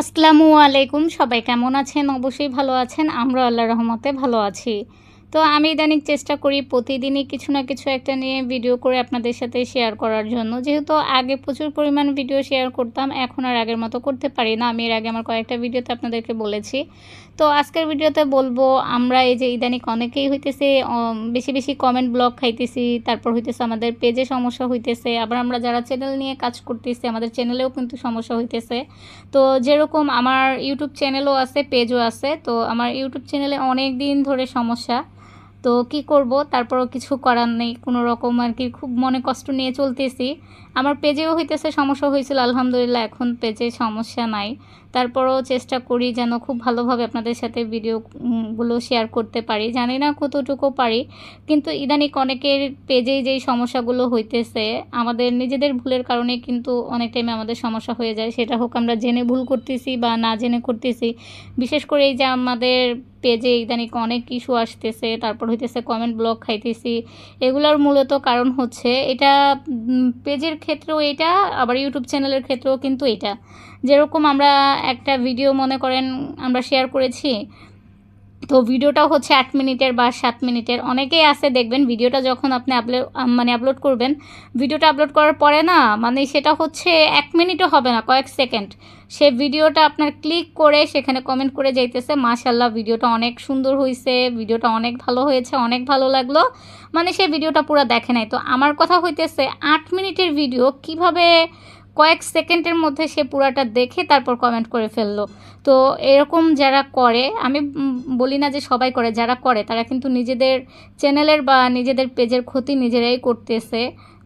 আসসালামু আলাইকুম, সবাই কেমন আছেন? অবশ্যই ভালো আছেন, আমরা আল্লাহ রহমতে ভালো আছি। তো আমি ইদানিং চেষ্টা করি প্রতিদিনই কিছু না কিছু একটা নিয়ে ভিডিও করে আপনাদের সাথে শেয়ার করার জন্য। যেহেতু আগে প্রচুর পরিমাণ ভিডিও শেয়ার করতাম, এখন আর আগের মতো করতে পারি না। আমি এর আগে আমার কয়েকটা ভিডিওতে আপনাদেরকে বলেছি। তো আজকের ভিডিওতে বলব, আমরা এই যে ইদানিং অনেকেই হইতেছে বেশি বেশি কমেন্ট ব্লগ খাইতেছি, তারপর হইতেছে আমাদের পেজে সমস্যা হইতেছে, আবার আমরা যারা চ্যানেল নিয়ে কাজ করতেছি, আমাদের চ্যানেলেও কিন্তু সমস্যা হইতেছে। তো যেরকম আমার ইউটিউব চ্যানেলও আছে পেজও আছে, তো আমার ইউটিউব চ্যানেলে অনেক দিন ধরে সমস্যা। তো কি করব? তারপরও কিছু করার নেই, কোনো রকম আর কি, খুব মনে কষ্ট নিয়ে চলতেছি। আমার পেজেও হইতেছে, সমস্যা হয়েছিল আলহামদুলিল্লাহ এখন পেজে সমস্যা নাই। তারপরও চেষ্টা করি যেন খুব ভালোভাবে আপনাদের সাথে ভিডিওগুলো শেয়ার করতে পারি। জানি না কতটুকু পারি, কিন্তু ইদানিক অনেকের পেজেই যেই সমস্যাগুলো হইতেছে, আমাদের নিজেদের ভুলের কারণে কিন্তু অনেক টাইমে আমাদের সমস্যা হয়ে যায়। সেটা হোক আমরা জেনে ভুল করতেছি বা না জেনে করতেছি। বিশেষ করে এই যে আমাদের পেজে ইদানিক অনেক ইস্যু আসতেছে, তারপর হইতেছে কমেন্ট ব্লক খাইতেছি। এগুলোর মূলত কারণ হচ্ছে, এটা পেজের ক্ষেত্রেও এটা, আবার ইউটিউব চ্যানেলের ক্ষেত্রেও কিন্তু এটা। যেরকম আমরা একটা ভিডিও মনে করেন আমরা শেয়ার করেছি তো ভিডিওটা হচ্ছে আট মিনিটের বা সাত মিনিটের। অনেকেই আছে, দেখবেন ভিডিওটা যখন আপনি আপলোড মানে আপলোড করবেন, ভিডিওটা আপলোড করার পরে না মানে সেটা হচ্ছে এক মিনিটও হবে না, কয়েক সেকেন্ড। সে ভিডিওটা আপনার ক্লিক করে সেখানে কমেন্ট করে যাইতেছে মাশাল্লাহ ভিডিওটা অনেক সুন্দর হয়েছে ভিডিওটা অনেক ভালো হয়েছে, অনেক ভালো লাগল। মানে সে ভিডিওটা পুরো দেখে নাই। তো আমার কথা হইতেছে, আট মিনিটের ভিডিও কীভাবে কয়েক সেকেন্ডের মধ্যে সে পুরাটা দেখে তারপর কমেন্ট করে ফেলল। তো এরকম যারা করে, আমি বলি না যে সবাই করে, যারা করে তারা কিন্তু নিজেদের চ্যানেলের বা নিজেদের পেজের ক্ষতি নিজেরাই করতেছে।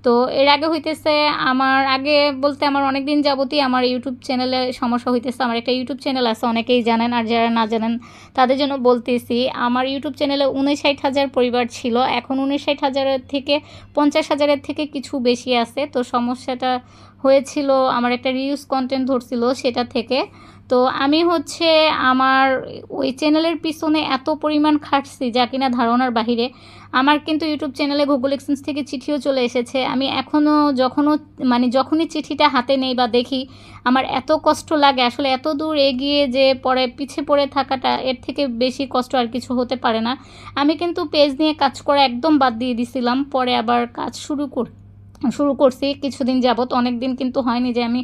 তো এর আগে হইতেছে আমার, আগে বলতে আমার অনেক দিন যাবতই আমার ইউটিউব চ্যানেলে সমস্যা হইতেছে। আমার একটা ইউটিউব চ্যানেল আছে, অনেকেই জানেন আর যারা না জানেন তাদের জন্য বলতেছি, আমার ইউটিউব চ্যানেলে উনষাট হাজার পরিবার ছিল। এখন উনষাট হাজারের থেকে পঞ্চাশ হাজারের থেকে কিছু বেশি আছে। তো সমস্যাটা হয়েছিল, আমার একটা রিউজ কন্টেন্ট ধরছিল সেটা থেকে। তো আমি হচ্ছে আমার ওই চ্যানেলের পিছনে এত পরিমাণ খাটছি যা কিনা ধারণার বাহিরে। আমার কিন্তু ইউটিউব চ্যানেলে গুগল এক্সচেঞ্জ থেকে চিঠিও চলে এসেছে। আমি এখনও যখনও মানে যখনই চিঠিটা হাতে নেই বা দেখি, আমার এত কষ্ট লাগে। আসলে এত দূর এগিয়ে যে পরে পিছে পড়ে থাকাটা, এর থেকে বেশি কষ্ট আর কিছু হতে পারে না। আমি কিন্তু পেজ নিয়ে কাজ করা একদম বাদ দিয়ে দিছিলাম। পরে আবার কাজ শুরু কর শুরু করছি কিছুদিন যাবত অনেক দিন কিন্তু হয়নি যে আমি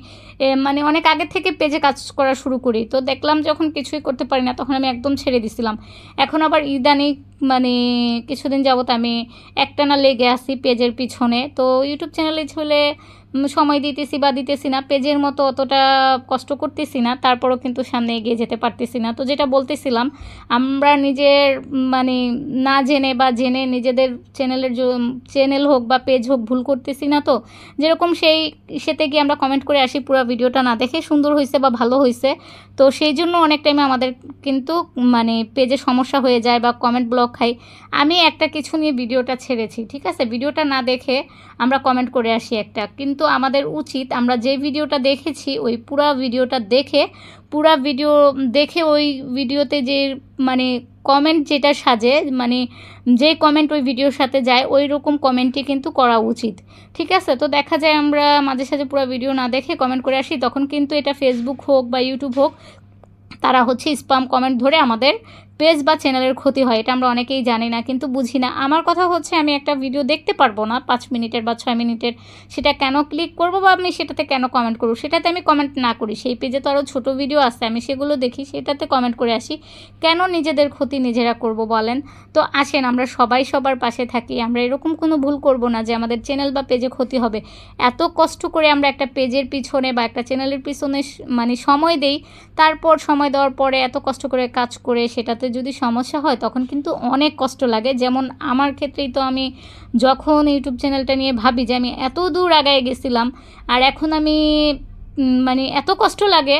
মানে অনেক আগে থেকে পেজে কাজ করা শুরু করি। তো দেখলাম যখন কিছুই করতে পারি না তখন আমি একদম ছেড়ে দিছিলাম। এখন আবার ইদানিং মানে কিছুদিন যাবত আমি একটানা লেগে আসি পেজের পিছনে। তো ইউটিউব চ্যানেলে উম, সময় দিতেছি বা দিতেছি না, পেজের মতো অতটা কষ্ট করতেছি না, তারপরও কিন্তু সামনে এগিয়ে যেতে পারতেছি না। তো যেটা বলতেছিলাম, আমরা নিজের মানে না জেনে বা জেনে নিজেদের চ্যানেলের চ্যানেল হোক বা পেজ হোক ভুল করতেছি না তো, যেরকম সেই, সেতে গিয়ে আমরা কমেন্ট করে আসি পুরো ভিডিওটা না দেখে, সুন্দর হয়েছে বা ভালো হয়েছে তো সেই জন্য অনেক টাইমে আমাদের কিন্তু মানে পেজে সমস্যা হয়ে যায় বা কমেন্ট ব্লক খাই আমি একটা কিছু নিয়ে ভিডিওটা ছেড়েছি, ঠিক আছে? ভিডিওটা না দেখে আমরা কমেন্ট করে আসি একটা। কিন্তু আমাদের উচিত, আমরা যে ভিডিওটা দেখেছি, ওই পুরা ভিডিওটা দেখে, পুরা ভিডিও দেখে ওই ভিডিওতে যে মানে কমেন্ট যেটা সাজে মানে যে কমেন্ট ওই ভিডিওর সাথে যায়, ওই রকম কমেন্টই কিন্তু করা উচিত। ঠিক আছে? তো দেখা যায় আমরা মাঝে সাঝে পুরো ভিডিও না দেখে কমেন্ট করে আসি, তখন কিন্তু এটা ফেসবুক হোক বা ইউটিউব হোক, তারা হচ্ছে স্পাম কমেন্ট ধরে আমাদের পেজ বা চ্যানেলের ক্ষতি হয়, এটা আমরা অনেকেই জানি না, কিন্তু বুঝি না। আমার কথা হচ্ছে, আমি একটা ভিডিও দেখতে পারব না, পাঁচ মিনিটের বা ছয় মিনিটের, সেটা কেন ক্লিক করব বা আমি সেটাতে কেন কমেন্ট করব? সেটাতে আমি কমেন্ট না করি। সেই পেজে তো আরও ছোটো ভিডিও আছে, আমি সেগুলো দেখি, সেটাতে কমেন্ট করে আসি। কেন নিজেদের ক্ষতি নিজেরা করব বলেন? তো আসেন, আমরা সবাই সবার পাশে থাকি, আমরা এরকম কোনো ভুল করব না যে আমাদের চ্যানেল বা পেজে ক্ষতি হবে। এত কষ্ট করে আমরা একটা পেজের পিছনে বা একটা চ্যানেলের পিছনে মানে সময় দেই, তারপর সময় দেওয়ার পরে এত কষ্ট করে কাজ করে সেটাতে যদি সমস্যা হয়, তখন কিন্তু অনেক কষ্ট লাগে। যেমন আমার ক্ষেত্রেই তো আমি যখন ইউটিউব চ্যানেলটা নিয়ে ভাবি যে আমি এত দূর আগায় গেছিলাম আর এখন আমি মানে এত কষ্ট লাগে,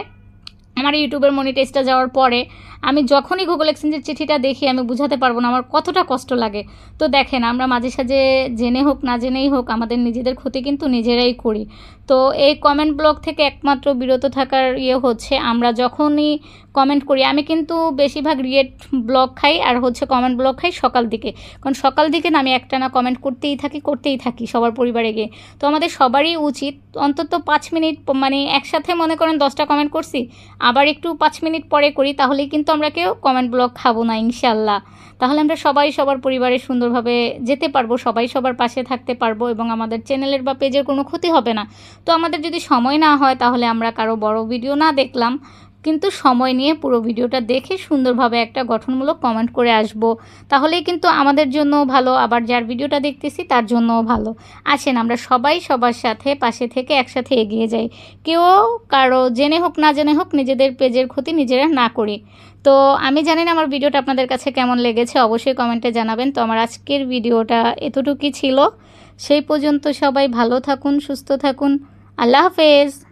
আমার ইউটিউবের মনিটাইজটা যাওয়ার পরে আমি যখনই গুগল এক্সচেঞ্জের চিঠিটা দেখি, আমি বুঝাতে পারব না, আমার কতটা কষ্ট লাগে। তো দেখেন, আমরা মাঝে সাঝে জেনে হোক, না জেনেই হোক, আমাদের নিজেদের ক্ষতি কিন্তু নিজেরাই করি। তো এই কমেন্ট ব্লক থেকে একমাত্র বিরত থাকার ইয়ে হচ্ছে, আমরা যখনই কমেন্ট করি, আমি কিন্তু বেশিরভাগ রিয়েট ব্লগ খাই, আর হচ্ছে কমেন্ট ব্লগ খাই সকাল দিকে। কারণ সকাল দিকে না, আমি একটা না কমেন্ট করতেই থাকি করতেই থাকি সবার পরিবারে গিয়ে। তো আমাদের সবারই উচিত, অন্তত পাঁচ মিনিট মানে একসাথে মনে করেন দশটা কমেন্ট করছি, আবার একটু পাঁচ মিনিট পরে করি, তাহলেই কিন্তু আমরা কেউ কমেন্ট ব্লক খাব না, ইনশাল্লাহ। তাহলে আমরা সবাই সবার পরিবারে সুন্দরভাবে যেতে পারব, সবাই সবার পাশে থাকতে পারব এবং আমাদের চ্যানেলের বা পেজের কোনো ক্ষতি হবে না। তো আমাদের যদি সময় না হয়, তাহলে আমরা কারও বড় ভিডিও না দেখলাম। কিন্তু সময় নিয়ে পুরো ভিডিওটা দেখে সুন্দরভাবে একটা গঠনমূলক কমেন্ট করে আসব। তাহলেই কিন্তু আমাদের জন্য ভালো। আবার যার ভিডিওটা দেখতেছি, তার জন্যও ভালো। আসেন, আমরা সবাই সবার সাথে, পাশে থেকে একসাথে এগিয়ে যাই। কেউ কারও জেনে হোক, না জেনে হোক, নিজেদের পেজের ক্ষতি নিজেরা না করি। তো আমি জানি না আমার ভিডিওটা আপনাদের কাছে কেমন লেগেছে, অবশ্যই কমেন্টে জানাবেন। তো আমার আজকের ভিডিওটা এতটুকুই ছিল। সেই পর্যন্ত সবাই ভালো থাকুন, সুস্থ থাকুন। আল্লাহ হাফেজ।